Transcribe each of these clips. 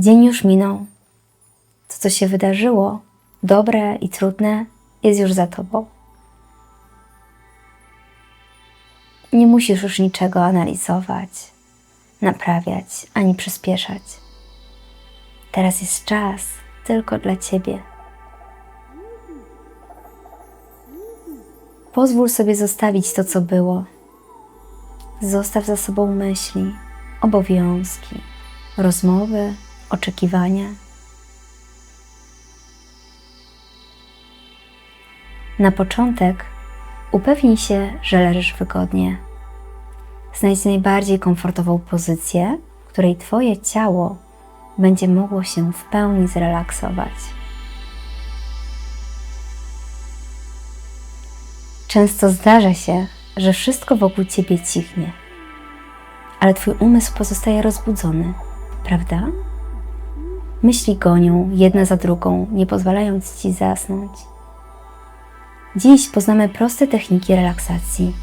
Dzień już minął. To, co się wydarzyło, dobre i trudne, jest już za tobą. Nie musisz już niczego analizować, naprawiać ani przyspieszać. Teraz jest czas tylko dla ciebie. Pozwól sobie zostawić to, co było. Zostaw za sobą myśli, obowiązki, rozmowy, oczekiwania. Na początek upewnij się, że leżysz wygodnie. Znajdź najbardziej komfortową pozycję, w której Twoje ciało będzie mogło się w pełni zrelaksować. Często zdarza się, że wszystko wokół Ciebie cichnie, ale Twój umysł pozostaje rozbudzony, prawda? Myśli gonią jedna za drugą, nie pozwalając Ci zasnąć. Dziś poznamy proste techniki relaksacji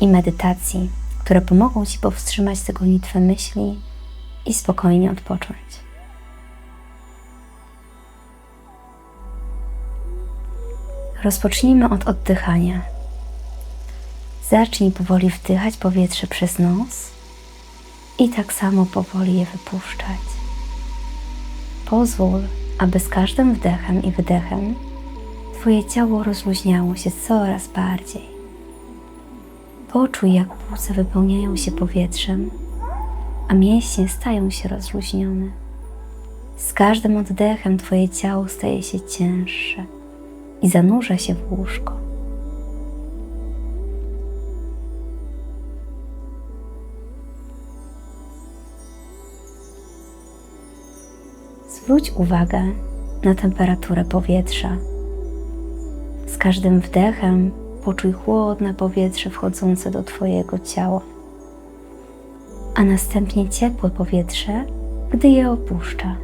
i medytacji, które pomogą Ci powstrzymać te gonitwę myśli i spokojnie odpocząć. Rozpocznijmy od oddychania. Zacznij powoli wdychać powietrze przez nos i tak samo powoli je wypuszczać. Pozwól, aby z każdym wdechem i wydechem Twoje ciało rozluźniało się coraz bardziej. Poczuj, jak płuca wypełniają się powietrzem, a mięśnie stają się rozluźnione. Z każdym oddechem Twoje ciało staje się cięższe i zanurza się w łóżko. Zwróć uwagę na temperaturę powietrza. Z każdym wdechem poczuj chłodne powietrze wchodzące do Twojego ciała, a następnie ciepłe powietrze, gdy je opuszcza.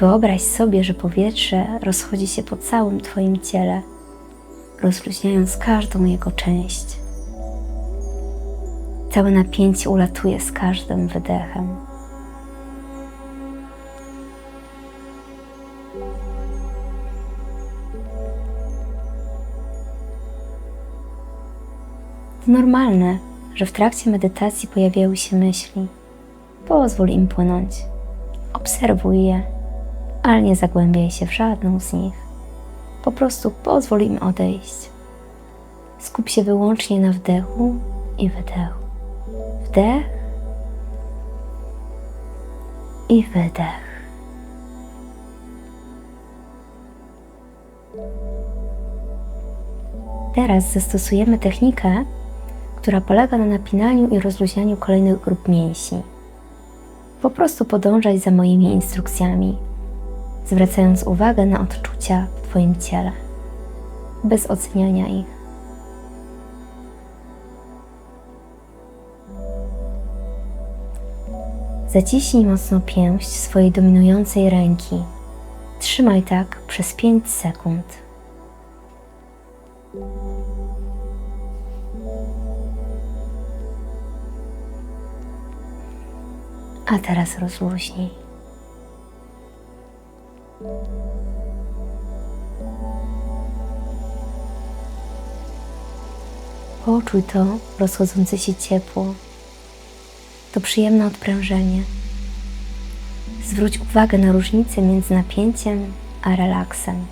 Wyobraź sobie, że powietrze rozchodzi się po całym Twoim ciele, rozluźniając każdą jego część. Całe napięcie ulatuje z każdym wydechem. Normalne, że w trakcie medytacji pojawiają się myśli. Pozwól im płynąć. Obserwuj je, ale nie zagłębiaj się w żadną z nich. Po prostu pozwól im odejść. Skup się wyłącznie na wdechu i wydechu. Wdech i wydech. Teraz zastosujemy technikę, która polega na napinaniu i rozluźnianiu kolejnych grup mięśni. Po prostu podążaj za moimi instrukcjami, zwracając uwagę na odczucia w Twoim ciele, bez oceniania ich. Zaciśnij mocno pięść swojej dominującej ręki. Trzymaj tak przez 5 sekund. A teraz rozluźnij. Poczuj to rozchodzące się ciepło. To przyjemne odprężenie. Zwróć uwagę na różnicę między napięciem a relaksem.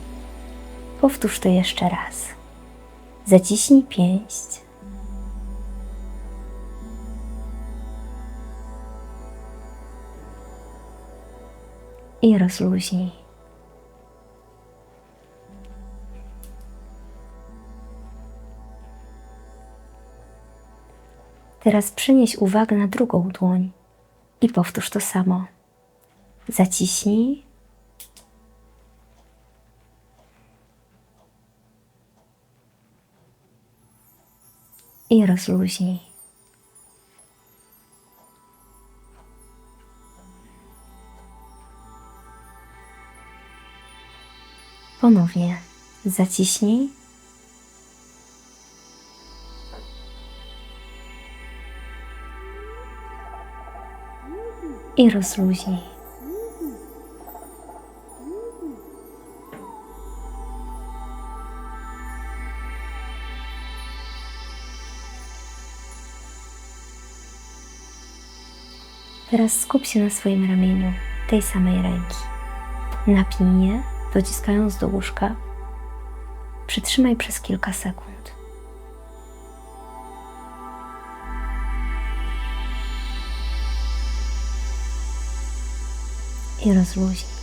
Powtórz to jeszcze raz. Zaciśnij pięść. I rozluźnij. Teraz przynieś uwagę na drugą dłoń i powtórz to samo. Zaciśnij. I rozluźnij. Ponownie zaciśnij. I rozluźnij. Teraz skup się na swoim ramieniu tej samej ręki. Napnij je dociskając do łóżka. Przytrzymaj przez kilka sekund. I rozluźnij.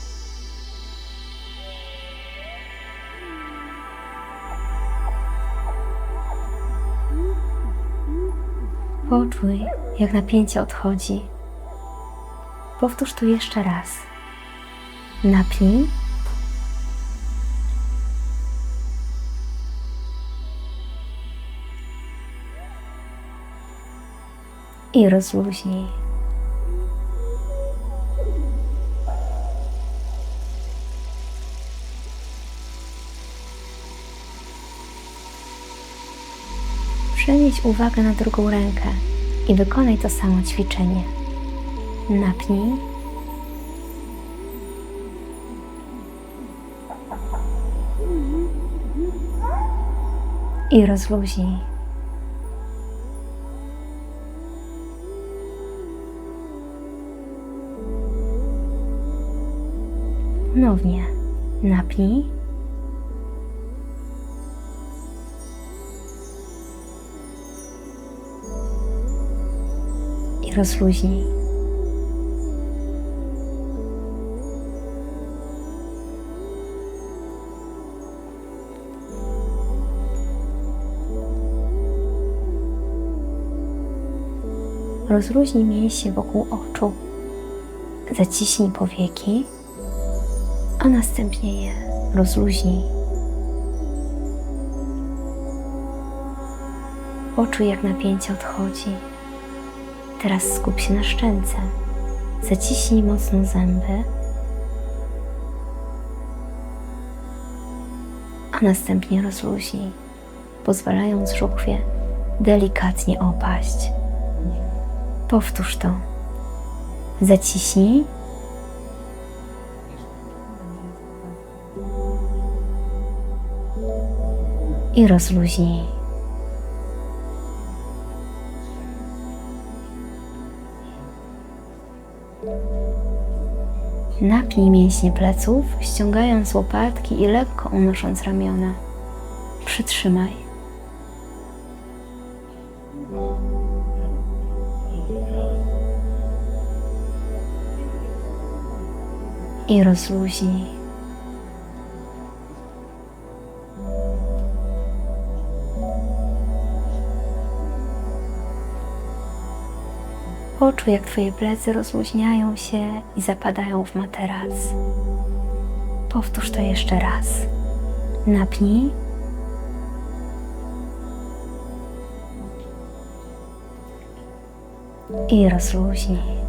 Poczuj, jak napięcie odchodzi. Powtórz to jeszcze raz. Napnij. I rozluźnij. Przenieś uwagę na drugą rękę i wykonaj to samo ćwiczenie. Napnij. I rozluźnij. Ponownie napnij. I rozluźnij. Rozluźnij mięśnie wokół oczu. Zaciśnij powieki, a następnie je rozluźnij. Poczuj, jak napięcie odchodzi. Teraz skup się na szczęce. Zaciśnij mocno zęby, a następnie rozluźnij, pozwalając żuchwie delikatnie opaść. Powtórz to. Zaciśnij. I rozluźnij. Napnij mięśnie pleców, ściągając łopatki i lekko unosząc ramiona. Przytrzymaj. I rozluźnij. Poczuj, jak Twoje plecy rozluźniają się i zapadają w materac. Powtórz to jeszcze raz. Napnij. I rozluźnij.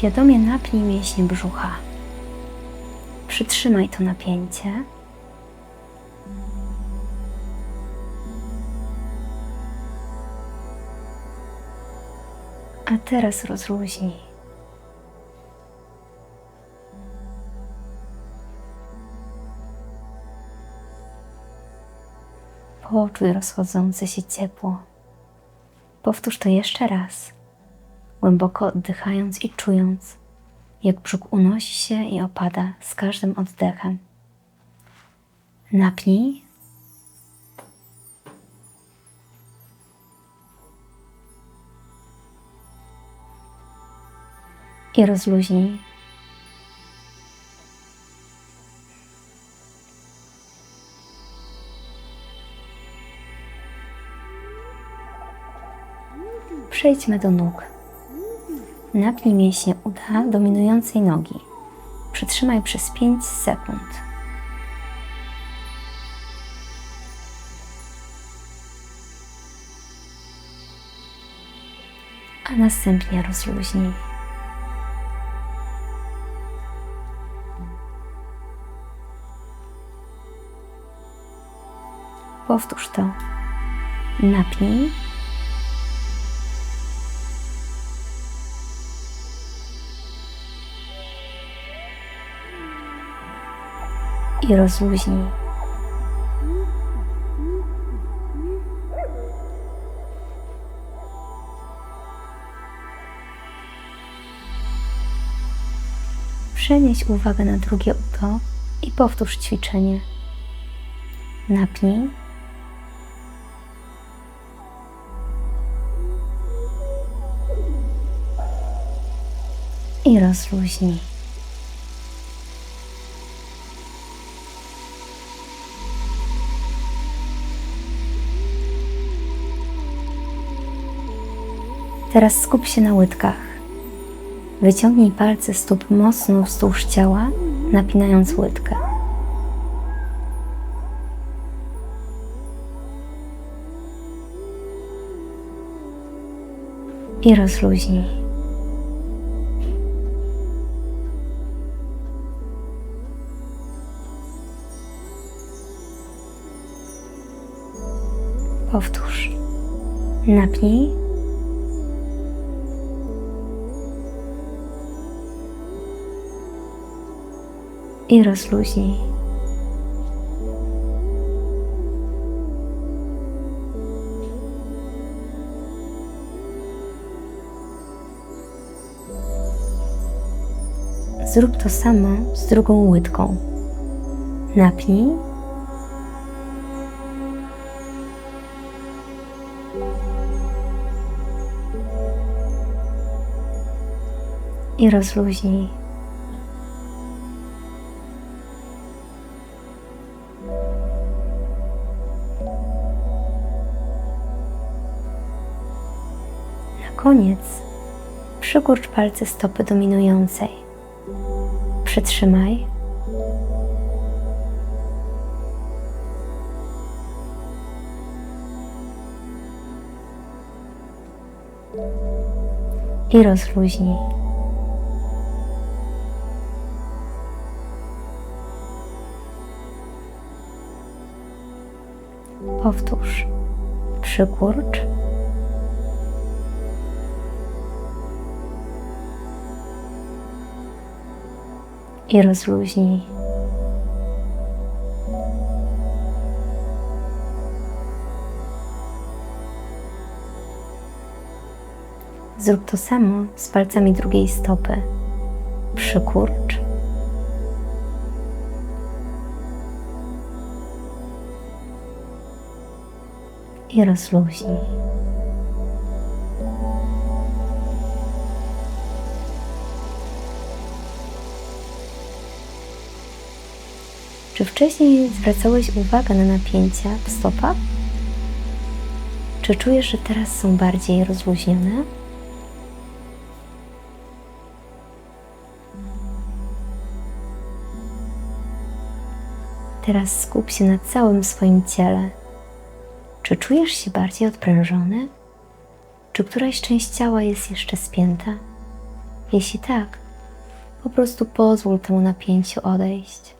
Świadomie napnij mięśnie brzucha. Przytrzymaj to napięcie. A teraz rozluźnij. Poczuj rozchodzące się ciepło. Powtórz to jeszcze raz głęboko oddychając i czując, jak brzuch unosi się i opada z każdym oddechem. Napnij. I rozluźnij. Przejdźmy do nóg. Napnij mięśnie uda dominującej nogi. Przytrzymaj przez 5 sekund. A następnie rozluźnij. Powtórz to. Napnij i rozluźnij. Przenieś uwagę na drugie udo i powtórz ćwiczenie. Napnij. I rozluźnij. Teraz skup się na łydkach. Wyciągnij palce stóp mocno wzdłuż ciała, napinając łydkę. I rozluźnij. Powtórz. Napnij. I rozluźnij. Zrób to samo z drugą łydką. Napnij i rozluźnij. Koniec przykurcz palce stopy dominującej. Przytrzymaj. I rozluźnij. Powtórz. Przykurcz. I rozluźnij. Zrób to samo z palcami drugiej stopy. Przykurcz. i rozluźnij. Czy wcześniej zwracałeś uwagę na napięcia w stopach? Czy czujesz, że teraz są bardziej rozluźnione? Teraz skup się na całym swoim ciele czy czujesz się bardziej odprężony? Czy któraś część ciała jest jeszcze spięta? Jeśli tak, po prostu pozwól temu napięciu odejść.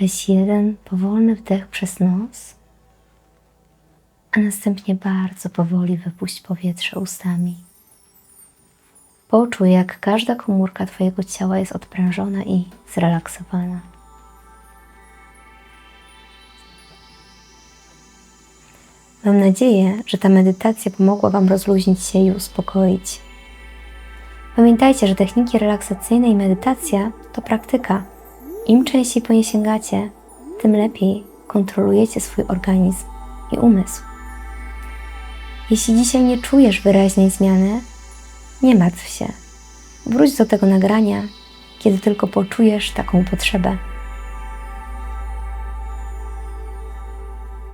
Weź jeden powolny wdech przez nos, a następnie bardzo powoli wypuść powietrze ustami. Poczuj, jak każda komórka Twojego ciała jest odprężona i zrelaksowana. Mam nadzieję, że ta medytacja pomogła Wam rozluźnić się i uspokoić. Pamiętajcie, że techniki relaksacyjne i medytacja to praktyka. Im częściej po nie sięgacie, tym lepiej kontrolujecie swój organizm i umysł. Jeśli dzisiaj nie czujesz wyraźnej zmiany, nie martw się. Wróć do tego nagrania, kiedy tylko poczujesz taką potrzebę.